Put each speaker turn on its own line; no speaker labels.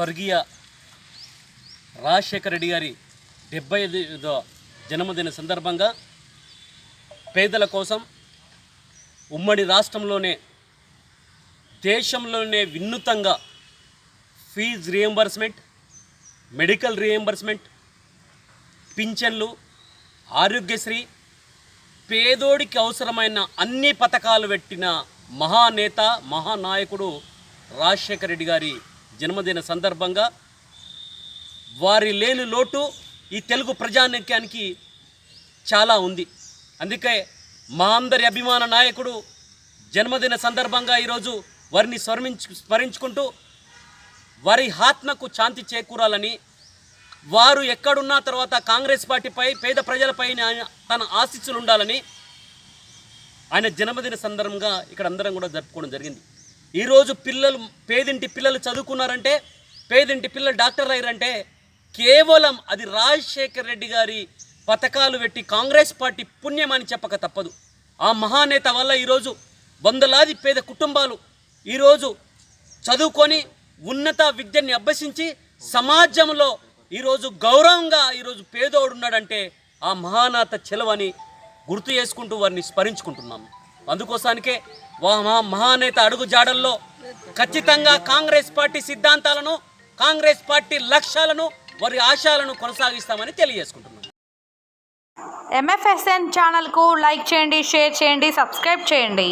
స్వర్గీయ రాజశేఖర రెడ్డి గారి డెబ్బై ఐదో జన్మదిన సందర్భంగా పేదల కోసం ఉమ్మడి రాష్ట్రంలోనే దేశంలోనే వినూతంగా ఫీజ్ రియంబర్స్మెంట్ మెడికల్ రియంబర్స్మెంట్ పింఛన్లు ఆరోగ్యశ్రీ పేదోడికి అవసరమైన అన్ని పథకాలు పెట్టిన మహానేత మహానాయకుడు రాజశేఖర రెడ్డి గారి జన్మదిన సందర్భంగా వారి లేని లోటు ఈ తెలుగు ప్రజానిక్యానికి చాలా ఉంది. అందుకే మా అందరి అభిమాన నాయకుడు జన్మదిన సందర్భంగా ఈరోజు వారిని స్మరించు స్మరించుకుంటూ వారి ఆత్మకు శాంతి చేకూరాలని వారు ఎక్కడున్నా తర్వాత కాంగ్రెస్ పార్టీపై పేద ప్రజలపై ఆయన తన ఆశీస్సులు ఉండాలని ఆయన జన్మదిన సందర్భంగా ఇక్కడ అందరం కూడా జరుపుకోవడం జరిగింది. ఈరోజు పిల్లలు పేదింటి పిల్లలు చదువుకున్నారంటే పేదింటి పిల్లలు డాక్టర్ అయ్యారంటే కేవలం అది రాజశేఖర్ రెడ్డి గారి పథకాలు పెట్టి కాంగ్రెస్ పార్టీ పుణ్యం అని చెప్పక తప్పదు. ఆ మహానేత వల్ల ఈరోజు వందలాది పేద కుటుంబాలు ఈరోజు చదువుకొని ఉన్నత విద్యని అభ్యసించి సమాజంలో ఈరోజు గౌరవంగా ఈరోజు పేదోడున్నాడంటే ఆ మహానాథ చెలవని గుర్తు చేసుకుంటూ వారిని స్మరించుకుంటున్నాము. అందుకోసానికే వా మా మహానేత అడుగు జాడల్లో ఖచ్చితంగా కాంగ్రెస్ పార్టీ సిద్ధాంతాలను కాంగ్రెస్ పార్టీ లక్ష్యాలను వారి ఆశయాలను కొనసాగిస్తామని తెలియజేసుకుంటున్నాం.
ఎంఎఫ్ఎస్ఎన్ ఛానల్కు లైక్ చేయండి షేర్ చేయండి సబ్స్క్రైబ్ చేయండి.